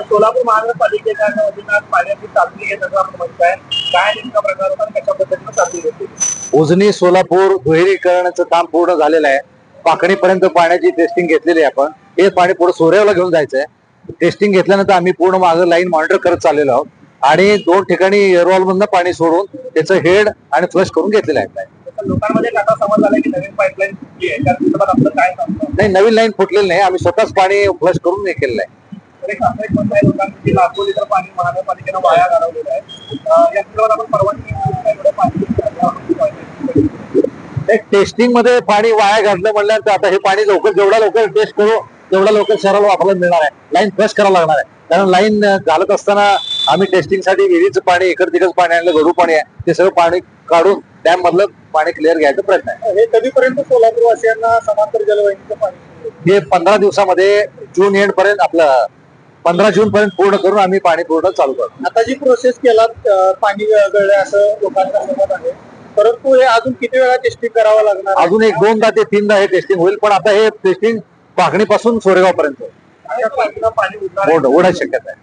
तर सोलापूर महानगरपालिकेच्या वतीनं पाण्याची चाचणी घेत असं आपण म्हणताय. काय नेमका प्रकार होता कशा पद्धतीनं चाचणी घेतली उजनी सोलापूर दुहेरीकरणाचं काम पूर्ण झालेलं आहे. पाकणीपर्यंत पाण्याची टेस्टिंग घेतलेली आहे आपण. हे पाणी पुढे सोऱ्याला घेऊन जायचं आहे टेस्टिंग घेतल्यानंतर आम्ही पूर्ण मागं लाईन मॉनिटर करत चाललेलो आहोत. आणि दोन ठिकाणी एअरवॉल मधनं पाणी सोडून त्याचं हेड आणि फ्लश करून घेतलेलं आहे. लोकांमध्ये आता समज झाला की नवीन पाईपलाईन फुटली आहे. काय नाही नवीन लाईन फुटलेली नाही. आम्ही स्वतःच पाणी फ्लश करून हे केलेलं आहे. एक असं एक म्हणणं आहे लोकांचं की लाखो लिटर पाणी महानगरपालिकेनं वाया घालवलेलं आहे. अं, या संदर्भात आपण परवानगी घेऊन काय एवढं पाणी एक टेस्टिंगमध्ये पाणी वाया घातलं म्हणल्यानंतर आता हे पाणी लवकर जेवढा लवकर टेस्ट करू तेवढा लवकर शहराला वापरायला मिळणार आहे. लाईन फ्लश करावं लागणार आहे. कारण लाईन घालत असताना आम्ही टेस्टिंगसाठी विहिरीचं पाणी इकडे तिकडे पाणी आणलं गढू पाणी आहे. ते सगळं पाणी काढून डॅम मधलं पाणी क्लिअर घ्यायचा प्रयत्न आहे. हे कधीपर्यंत सोलापूर वासियांना समांतर जलवाहिनीचं पाणी हे पंधरा दिवसामध्ये जून एंड पर्यंत आपलं पंधरा जून पर्यंत पूर्ण करून आम्ही पाणी पूर्ण चालू करू आता जी प्रोसेस केला अं, पाणी गळलं असं लोकांचा समज आहे परंतु हे अजून किती वेळा टेस्टिंग करावं लागणार? अजून एक दोनदा ते तीनदा हे टेस्टिंग होईल पण आता हे टेस्टिंग पाकणीपासून सोरेगाव पर्यंत पाणी. ओढायची शक्यता आहे